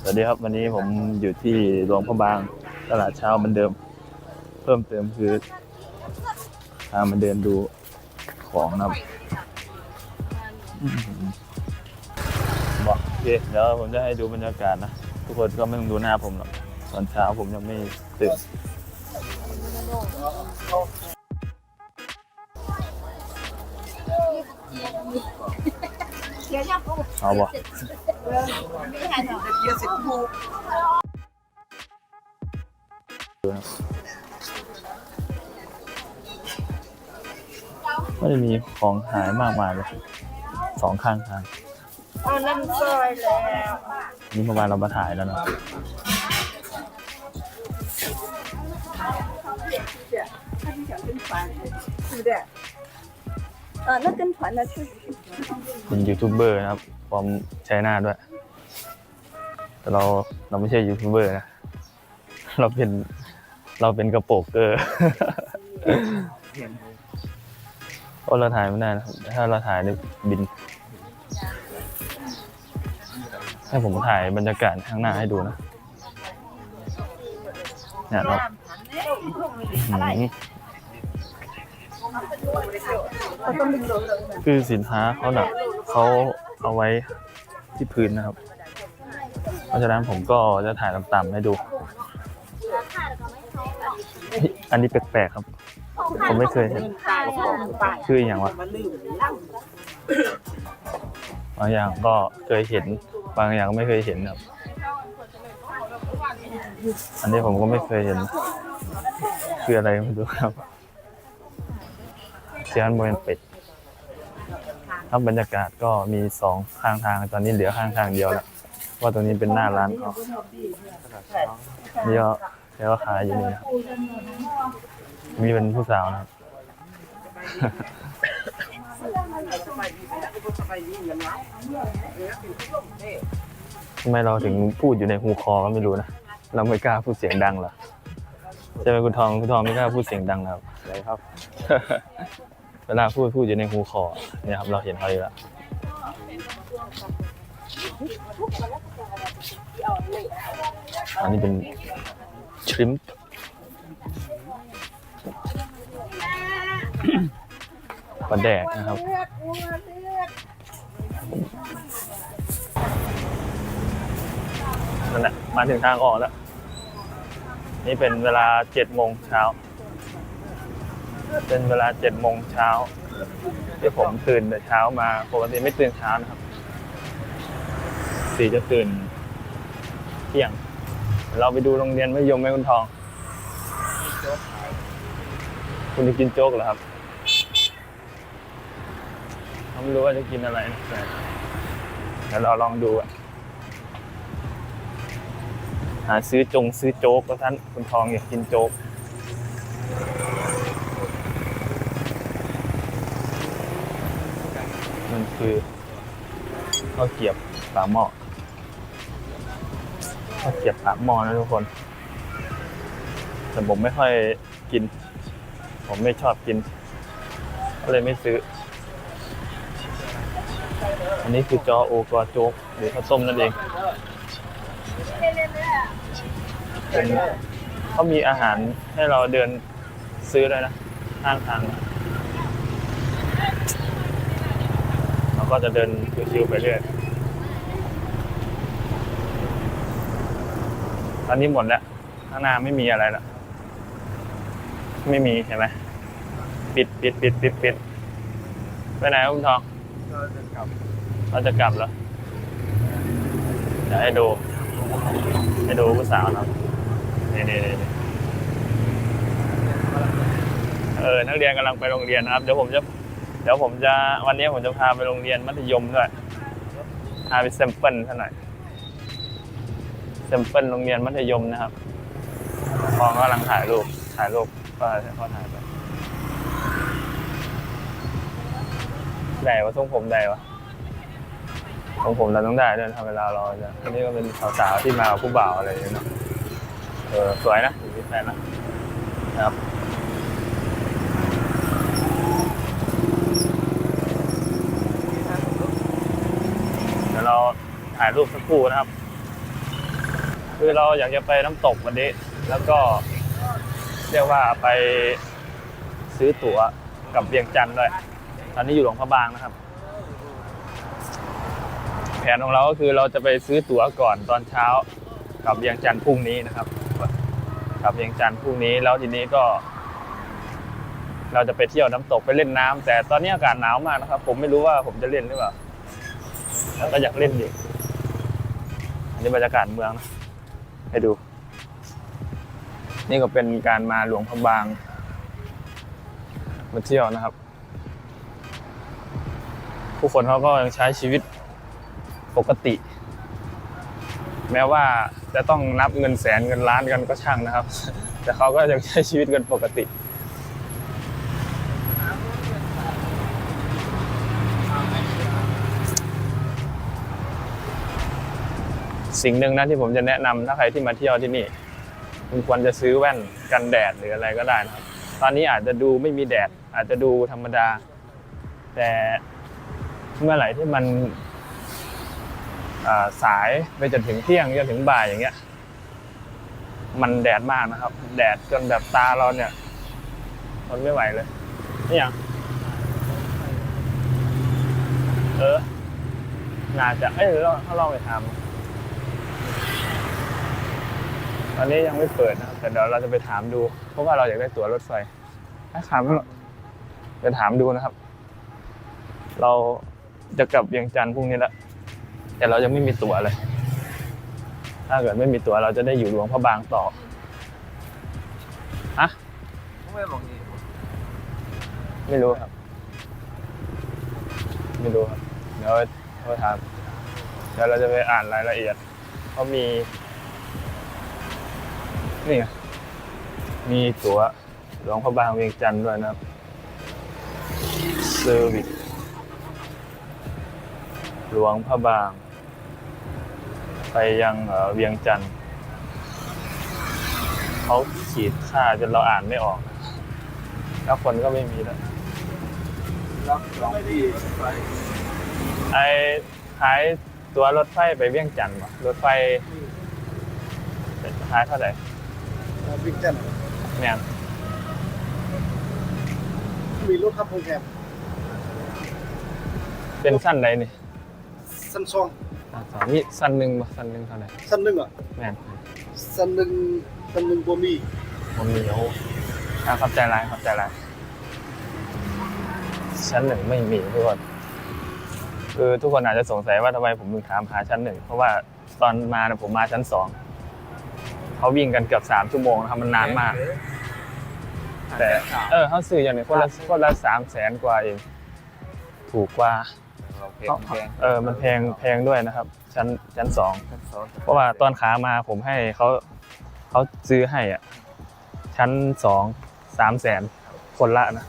สวัสดีครับวันนี้ผมอยู่ที่หลวงพระบางตลาดเช้าเหมือนเดิม เพิ่มเติมคือพามาเดินดูของนะบอื้อหือบอกโอเคเดี๋ยวผมจะให้ดูบรรยากาศนะ ทุกคนก็ไม่ต้องดูหน้าผมหรอกตอนเช้าผมยังไม่ตื่น เอาบ่ไม่ได้มีของหายมากมายเลยสองข้างทาง เอาน้ำซอยแล้ว นี่เมื่อวานเรามาถ่ายแล้วเนอะ 是的。呃，那跟团的是 เป็นยูทูบเบอร์นะครับพร้อมใช้หน้าด้วย แต่เราเราไม่ใช่ยูทูบเบอร์นะ เราเป็นเราเป็นกระโปงเกอร์เพราะเราถ่ายไม่ได้นะครับ ถ้าเราถ่ายได้บิน ให้ผมถ่ายบรรยากาศข้างหน้าให้ดูนะเนี่ยเราอืม คือสินค้าเขาเน่ะเขาเอาไว้ที่พื้นนะครับ เพราะฉะนั้นผมก็จะถ่ายต่ำๆให้ดู อันนี้แปลกๆครับ ผมไม่เคยเห็น คืออย่างวะบางอย่างก็เคยเห็น บางอย่างก็ไม่เคยเห็นครับ อันนี้ผมก็ไม่เคยเห็น คืออะไรไม่รู้ครับ เชียนโมเนเป็ดครับบรรยากาศก็มีสองข้างทางตอนนี้เหลือข้างทางเดียวแล้วเพราะว่าตรงนี้เป็นหน้าร้านเขานี่ก็แล้วก็ขายอยู่นี่ครับมีเป็นผู้สาวนะครับทำไมเราถึงพูดอยู่ในหูคอก็ไม่รู้นะ เราไม่กล้าพูดเสียงดังหรอใช่ไหมคุณทองคุณทองไม่กล้าพูดเสียงดังครับอะไรครับ เวลาพูดพูดอยู่ในหูคอเนี่ยครับเราเห็นเขาอยู่แล้วอันนี้เป็นชริมป์ปลาแดกนะครับนั่นแหละมาถึงทางออกแล้ว นี่เป็นเวลาเจ็ดโมงเช้า เป็นเวลาเจ็ดโมงเช้าที่ผมตื่นแต่เช้ามาปกติไม่ตื่นเช้านะครับสีจะตื่นเที่ยง เราไปดูโรงเรียนมัธยมไหมคุณทอง คุณจะกินโจ๊กเหรอครับผมไม่รู้ว่าจะกินอะไรนะแต่เดี๋ยวเราลองดูอะหาซื้อจงซื้อโจ๊กก็ท่านคุณทองอยากกินโจ๊ก คือข้าวเกียบปากหม้อข้าวเกียบปากหม้อนะทุกคน แต่ผมไม่ค่อยกิน ผมไม่ชอบกิน ก็เลยไม่ซื้อ อันนี้คือจอโอกอโจ๊กหรือข้าวต้มนั่นเองเป็นเขามีอาหารให้เราเดินซื้อเลยนะข้างทางนะ เรา ก็จะเดินชิวๆไปเรื่อย ตอนนี้หมดแล้ว ข้างหน้าไม่มีอะไรแล้ว ไม่มีเห็นไหมปิดปิดปิดปิดปิดไปไหนครับคุณทองเราจะกลับเหรอเดี๋ยวให้ดู ให้ดูผู้สาวเรานี่นี่นี่นี่เออ นักเรียนกำลังไปโรงเรียนนะครับ เดี๋ยวผมจะเดี๋ยวผมจะวันนี้ผมจะพาไปโรงเรียนมัธยมด้วยพาไปแซมเปิลซะหน่อยแซมเปิลโรงเรียนมัธยมนะครับพองกำลังถ่ายรูปถ่ายรูปก็เขาถ่ายไปได้วะทรงผมได้วะทรงผมเราต้องได้ด้วยทำเวลาเราจะอันนี้ก็เป็นสาวๆที่มาผู้บ่าวอะไรอย่างเงี้ยเนาะเออสวยนะอยู่ที่แฟนนะนะครับ เดี๋ยวเรา ถ่ายรูปสักครู่นะครับ คือเราอยากจะไปน้ำตกวันนี้ แล้วก็เรียกว่าไปซื้อตั๋วกับเวียงจันทร์ด้วย ตอนนี้อยู่หลวงพระบางนะครับ แผนของเราก็คือเราจะไปซื้อตั๋วก่อนตอนเช้ากับเวียงจันทร์พรุ่งนี้นะครับกับเวียงจันทร์พรุ่งนี้แล้วทีนี้ก็ เราจะไปเที่ยวน้ำตกไปเล่นน้ำแต่ตอนนี้อากาศหนาวมากนะครับ ผมไม่รู้ว่าผมจะเล่นหรือเปล่าแล้วก็อยากเล่นอีกอั นนี้บรรยากาศเมืองนะให้ดู นี่ก็เป็นการมาหลวงพระบางมาเที่ยวนะครับ ผู้คนเขาก็ยังใช้ชีวิตปกติ แม้ว่าจะต้องนับเงินแสนเงินล้านกันก็ช่างนะครับ แต่เขาก็ยังใช้ชีวิตกันปกติ สิ่งหนึ่งนะที่ผมจะแนะนำถ้าใครที่มาเที่ยวที่นี่ คุณควรจะซื้อแว่นกันแดดหรืออะไรก็ได้นะครับ ตอนนี้อาจจะดูไม่มีแดด อาจจะดูธรรมดา แต่เมื่อไหร่ที่มันสายไปจนถึงเที่ยงจนถึงบ่ายอย่างเงี้ย มันแดดมากนะครับ แดดจนแบบตาเราเนี่ยทนไม่ไหวเลยนี่อย่างเออน่าจะเอ้ยเราถ้าลองไปทำ ตอนนี้ยังไม่เปิดนะครับแต่เดี๋ยวเราจะไปถามดู เพราะว่าเราอยากได้ตั๋วรถไฟถ้าถามไปถามดูนะครับ เราจะกลับเวียงจันทร์พรุ่งนี้แล้วแต่เรายังไม่มีตั๋วเลย ถ้าเกิดไม่มีตั๋วเราจะได้อยู่หลวงพระบางต่ออะไม่บอกนี่ไม่รู้ครับ ไม่รู้ครับ เดี๋ยวเราถาม เดี๋ยวเราจะไปอ่านรายละเอียดเขามี นี่ไงมีตั๋วหลวงพระบางเวียงจันทร์ด้วยนะครับเซอร์วิสหลวงพระบาง ไปยังเวียงจันทร์เขาขีดค่าจนเราอ่านไม่ออก แล้วคนก็ไม่มีแล้วแล้วลองพี่ไปไอ้ขายตัวรถไฟไปเวียงจันทร์รถไฟขายเท่าไหร่ บิ๊กจันแม่นมีรถขับโปรแกรมเป็นสั้นใดนี่สั้นซองอะสองนี่สั้นหนึ่งบ่สั้นหนึ่งเท่าไหร่สั้นหนึ่งอะแม่นสั้นหนึ่งสั้นหนึ่งบ่มีผมมีโอ้อะขอบใจร้ายขอบใจร้ายชั้นหนึ่งไม่มีทุกคนคือทุกคนอาจจะสงสัยว่าทำไมผมถึงถามหาชั้นหนึ่งเพราะว่าตอนมานะผมมาชั้นสอง เขาวิ่งกันเกือบสามชั่วโมงนะครับมันนานมาก แต่เออเขาซื้ออย่างนี้คนละคนละสามแสนกว่าเองถูกกว่าเราแพงแพงเออมันแพงแพงด้วยนะครับ ชั้นชั้นสองชั้นสองเพราะว่าตอนขามาผมให้เขาเขาซื้อให้อะชั้นสองสามแสนคนละนะ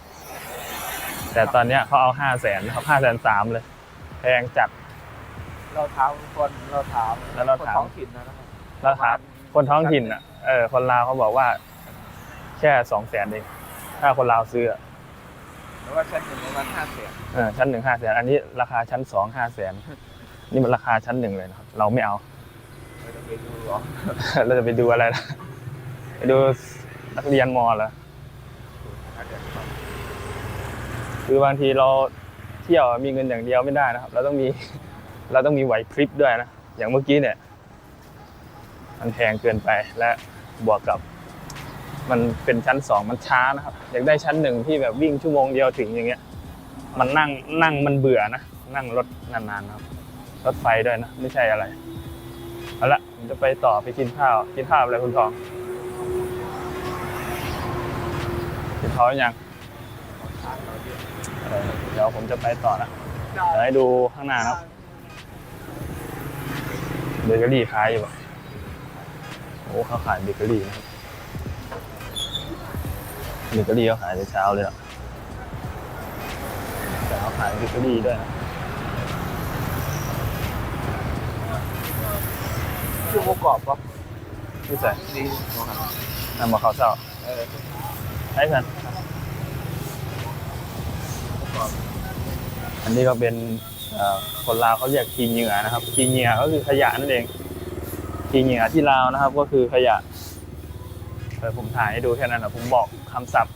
แต่ตอนเนี้ยเขาเอาห้าแสนนะครับห้าแสนสามเลย แพงจัดเราถามคนเราถามแล้วเราถามคนท้องถิ่นนะครับแล้วถาม คนท้องถิ่นอะเออคนลาวเขาบอกว่า แค่สองแสนเองถ้าคนลาวซื้ออะแล้วว่าชั้นหนึ่งประมาณห้าแสนเออชั้นหนึ่งห้าแสนอันนี้ราคาชั้นสองห้าแสนนี่มันราคาชั้นหนึ่งเลยนะครับเราไม่เอา เราจะไปดูเหรอเราจะไปดูอะไรนะไปดูนักเรียนมอเหรออาจจะคือบางทีเราเที่ยวมีเงินอย่างเดียวไม่ได้นะครับ เราต้องมี เราต้องมีไหวพริบด้วยนะอย่างเมื่อกี้เนี่ย มันแพงเกินไปและบวกกับมันเป็นชั้นสองมันช้านะครับ อยากได้ชั้นหนึ่งที่แบบวิ่งชั่วโมงเดียวถึงอย่างเงี้ย มันนั่งนั่งมันเบื่อนะ นั่งรถนานๆนะครับ รถไฟด้วยนะ ไม่ใช่อะไร เอาละผมจะไปต่อไปกินข้าว กินข้าวอะไรคุณทองกินข้าวยังเดี๋ยวผมจะไปต่อนะเดี๋ยวให้ดูข้างหน้านะครับเบเกอรี่ขายอยู่ โอ้เขาขายเบเกอรี่นะครับเบเกอรี่เขาขายในเช้าเลยอะแต่เขาขายเบเกอรี่ด้วยนะคือหมูกรอบปะไม่ใส่ดีนะครับนำมาเขาวเจ้าเออใช่สันอันนี้ก็เป็นเอ่อคนลาวเขาเรียกทีเหงื่อนะครับทีเหงื่อก็คือขยะนั่นเอง จริงๆอะที่ลาวนะครับ ก็คือขยะเออผมถ่ายให้ดูแค่นั้นนะผมบอกคำศัพท์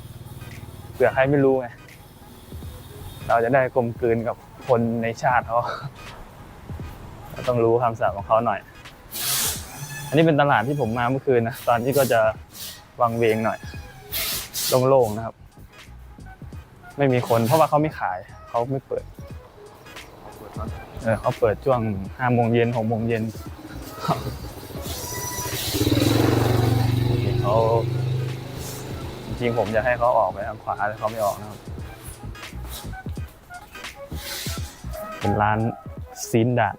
เผื่อใครไม่รู้ไงเราจะได้กลมกลืนกับคนในชาติเขาเราต้องรู้คำศัพท์ของเขาหน่อย อันนี้เป็นตลาดที่ผมมาเมื่อคืนนะ ตอนที่ก็จะวังเวงหน่อย โล่งๆนะครับ ไม่มีคน เพราะว่าเขาไม่ขาย เขาไม่เปิด เออเขาเปิดช่วงห้าโมงเย็นหกโมงเย็น เขาจริงๆผมจะให้เขาออกไปทางขวาแต่เขาไม่ออกนะครับ เป็นร้านซีนดาด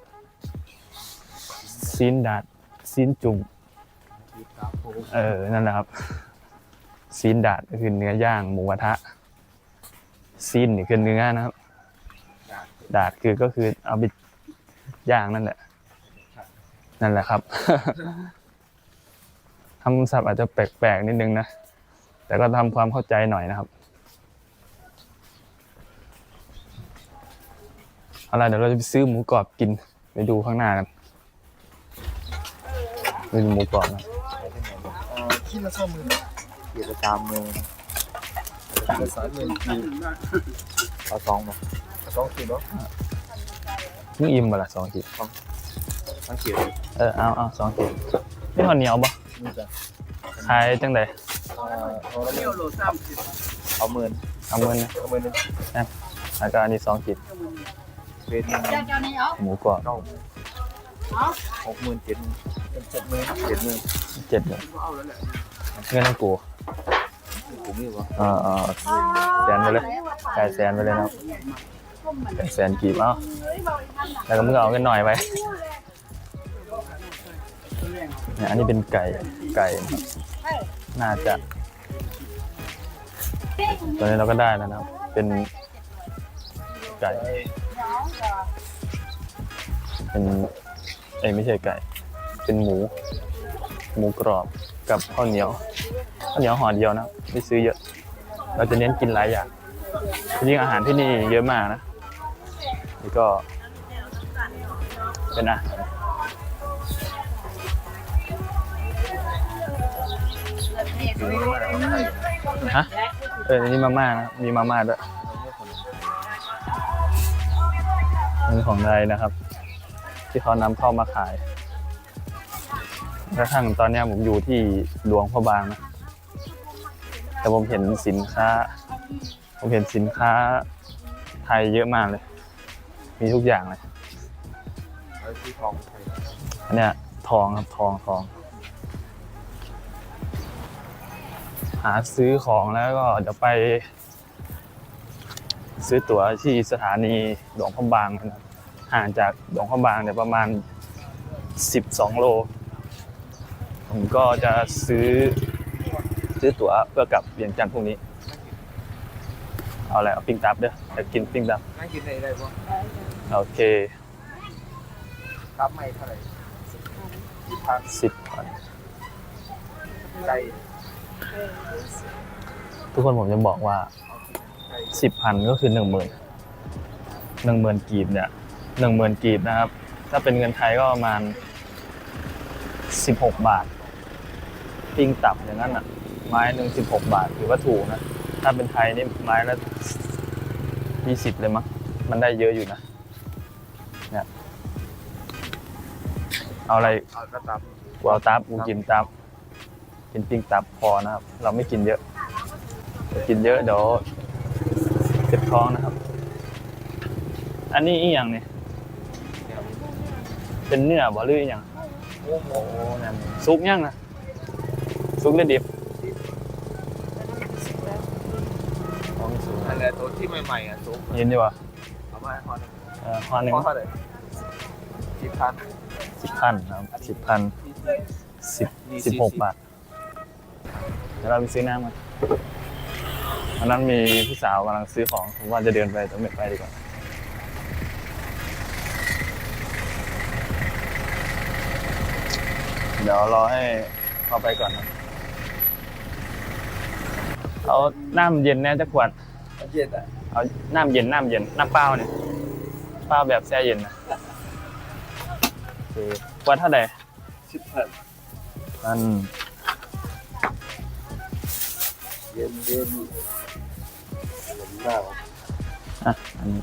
ซีนดาดซีนจุ่มเออ นั่นแหละครับ ซีนดาดก็คือเนื้อย่างหมูกระทะซีนนี่คือเนื้อนะครับ ดาดคือก็คือเอาไปย่างนั่นแหละ นั่นแหละครับ คำศัพท์อาจจะแปลกๆนิดนึงนะ แต่ก็ทำความเข้าใจหน่อยนะครับเอาล่ะไรเดี๋ยวเราจะไปซื้อหมูกรอบกินไปดูข้างหน้ากันไปดูหมูกรอบนะเอ่อคิดละสองหมื่นเกียรติสามหมื่นคิดละสามหมื่นกีเอาสองมาเอาสองขีดเนาะมึงอิ่มบ่ละสองขีดทั้งขีดเออเอาเอาสองขีดนี่ข้าวเหนียวบ่ นี่จ้ะขายจังไดเอ่อเอาละหมื่นเอาหมื่นเอาเงินนะเอาหมื่นหนึงแล้วก็อันนี้สองขีดเป็นหมูกรอบเก้าหกหมื่นเจ็ดหมื่นเป็นเจ็ดหมื่นเจ็ดหมื่นเจ็ดเลยเงินทั้งกูผมนี่วะเออเออแสนไปเลยจ่ายแสนไปเลยนะครับเป็นแสนกีบเอาแล้วก็มึงเอาเงินหน่อยไป เนี่ยอันนี้เป็นไก่ไก่นะครับน่าจะตอนนี้เราก็ได้แล้วนะครับ เป็นไก่ เป็นเอ้ยไม่ใช่ไก่ เป็นหมู หมูกรอบกับข้าวเหนียวข้าวเหนียวห่อเดียวนะไม่ซื้อเยอะ เราจะเน้นกินหลายอย่างจริงอาหารที่นี่เยอะมากนะ นี่ก็เป็นอาหาร ฮะเออนี่มาม่านะมีมาม่าด้วยนี่ของไทยนะครับ ที่เขานำเข้ามาขายกระทั่งตอนเนี้ยผมอยู่ที่หลวงพระบางนะแต่ผมเห็นสินค้า ผมเห็นสินค้าไทยเยอะมากเลย มีทุกอย่างเลยเอาซื้อทองไทยอันเนี้ยทองครับทองทอง หาซื้อของแล้วก็เดี๋ยวไป ซื้อตั๋วที่สถานีหลวงพระบางนะครับห่างจากหลวงพระบางเนี่ยประมาณ 12 โล ผมก็จะซื้อซื้อตั๋วเพื่อกลับเวียงจันทร์พรุ่งนี้ เอาอะไรเอาปิ้งตับเด้ออยากกินปิ้งตับ นั่งกินได้ได้ปะโอเค ครับไม่เท่าไหร่สิบพันสิบพันไก่ ทุกคนผมจะบอกว่าไก่สิบพันก็คือหนึ่งหมื่นหนึ่งหมื่นกีบเนี่ยหนึ่งหมื่นกีบนะครับ ถ้าเป็นเงินไทยก็ประมาณสิบหกบาท ปิ้งตับอย่างนั้นอะ ไม้หนึ่งสิบหกบาทถือว่าถูกนะ ถ้าเป็นไทยนี่ไม้ละยี่สิบเลยมั้งมันได้เยอะอยู่นะเนี่ยเอาอะไร เอากระตับกูเอาตับกูกินตับ กินปิ้งตับพอนะครับ เราไม่กินเยอะ กินเยอะเดี๋ยวเจ็บท้องนะครับ อันนี้อีหยังเนี่ยเป็นเนื้อบ่หรืออีหยังโอ้โหนั่นซุกยังนะซุกได้ดิบของสูงอันนี้ตัวที่ใหม่ๆอะสูงเย็นดีวะเอามาให้พอหนึ่งเออข้อหนึ่งพอเท่าไหร่สิบพันสิบพันครับสิบพันสิบสิบหกบาท ดี๋ยวเราไปซื้อน้ำกันวันนั้นมีพี่สาวกำลังซื้อของผมว่าจะเดินไปแต่ไม่ไปดีกว่าเดี๋ยวรอให้เข้าไปก่อนนะเอาน้ำเย็นแน่จะขวด เย็นอะเอาน้ำเย็นน้ำเย็นน้ำเปล่าเนี่ยเปล่าแบบแช่เย็นนะโอเคขวดเท่าไหร่สิบพันอัน เย็นเย็นหนาวอะอันนี้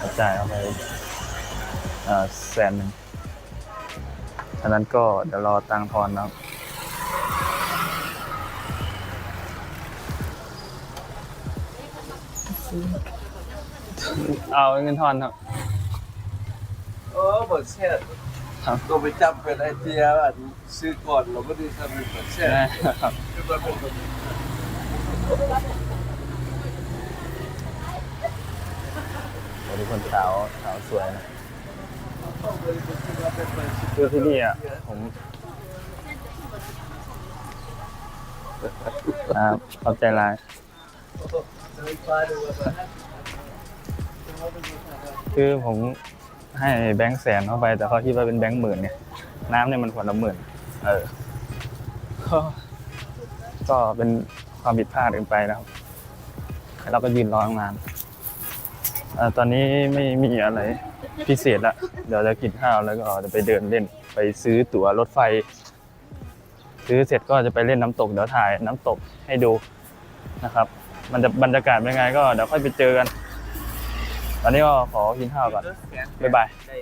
กระจายเอาไปเอ่อแสนหนึ่งฉะนั้นก็เดี๋ยวรอตังค์ทอนนะครับเอาเงินทอนครับโอ้เปิดแช่ ครับก็ไปจับเป็นไอเดียอันซื้อก่อนเราก็ได้ทำเป็นเปิดแช่ได้ครับคือมันเป็นคนโอ้ทุกคนสาวสาวสวยนะต้องเลยเป็นที่ว่าเป็นเปิดคือที่นี่อะผมนะครับขอบใจหลายเลยฟ้าดูว่าคือผม ให้แบงค์แสนเข้าไป แต่เขาคิดว่าเป็นแบงค์หมื่นเนี่ยน้ำเนี่ยมันขวดละหมื่นเออ ก็ก็เป็นความผิดพลาดกันไปนะครับเราก็ยืนรอตั้งนานตอนนี้ไม่มีอะไรพิเศษละเดี๋ยวจะกินข้าวแล้วก็จะไปเดินเล่นไปซื้อตั๋วรถไฟ ซื้อเสร็จก็จะไปเล่นน้ำตกเดี๋ยวถ่ายน้ำตกให้ดูนะครับ มันจะบรรยากาศเป็นไงก็เดี๋ยวค่อยไปเจอกัน ตอนนี้ก็ขอกินข้าวก่อน บ๊ายบายได้